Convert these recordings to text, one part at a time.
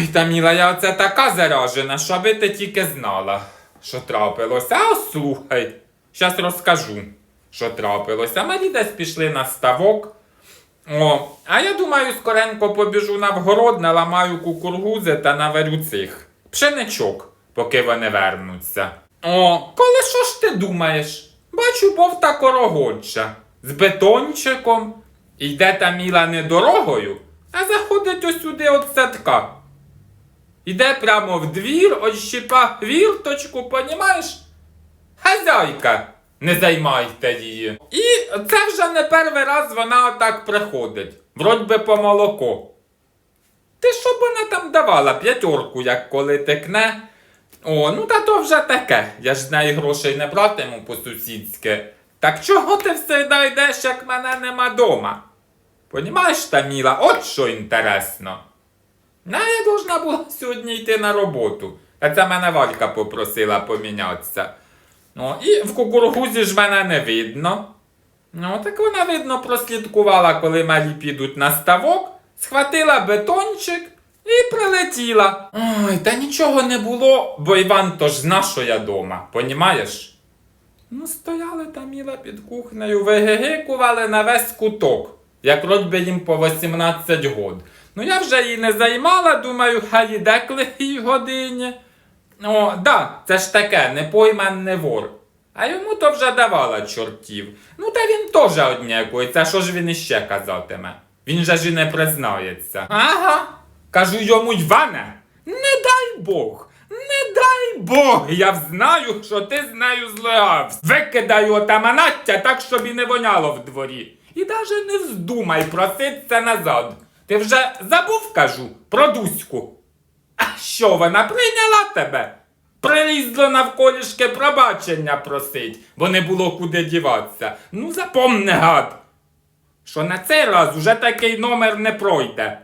Ой, Таміла, я оце така заражена, щоби ти тільки знала, що трапилося. А слухай, щас розкажу, що трапилося. Малі десь пішли на ставок. О, а я думаю, скоренько побіжу на вгород, наламаю кукургузи та наварю цих пшеничок, поки вони вернуться. О, коли що ж ти думаєш? Бачу, бовта корогоча з бетончиком. Йде та міла не дорогою, а заходить ось сюди от садка. Іде прямо в двір, ощипа вірточку, понімаєш? Хазяйка, не займайте її. І це вже не перший раз вона отак приходить. Вроді би по молоко. Ти що б вона там давала? П'ятерку, як коли текне. О, ну та то вже таке. Я ж з неї грошей не братиму по-сусідськи. Так чого ти все йдеш, як мене нема дома? Понімаєш, Таміла, от що інтересно. Ну, я должна була сьогодні йти на роботу. А це мене Валька попросила помінятися. Ну, і в кукургузі ж мене не видно. Ну, так вона, видно, прослідкувала, коли малі підуть на ставок, схватила бетончик і прилетіла. Ой, та нічого не було, бо Іван то ж зна, що я дома, понімаєш? Ну, стояли там Міла під кухнею, вигигикували на весь куток, як би їм по 18 год. Ну я вже її не займала, думаю, хай іде к годині. О, да, це ж таке, не пойман, не вор. А йому то вже давала чортів. Ну та він теж однякується, що ж він іще казатиме? Він же ж і не признається. Ага. Кажу йому Іване, не дай Бог, не дай Бог, я знаю, що ти з нею злегався. Викидаю отаманаття так, щоб і не воняло в дворі. І даже не вздумай проситься назад. Ти вже забув, кажу, про Дуську. А що вона прийняла тебе? Прилізло навколішки пробачення просить, бо не було куди діватися. Ну запомни, гад, що на цей раз уже такий номер не пройде.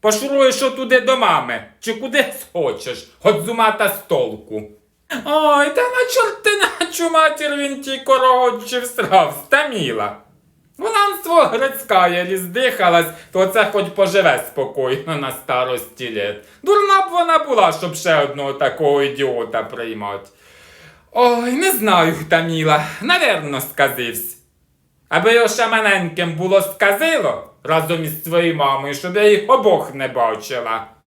Пошуруєш туди до мами, чи куди схочеш, хоч з ума та з толку. Ой, та на чортиначу матір він тій коротчі всрав, стаміла. Свого грецька здихалась, то це хоч поживе спокійно на старості літ. Дурна б вона була, щоб ще одного такого ідіота приймати. Ой, не знаю, Таміла, навірно, сказився. Аби його ще маленьким було сказило разом із своєю мамою, щоб я їх обох не бачила.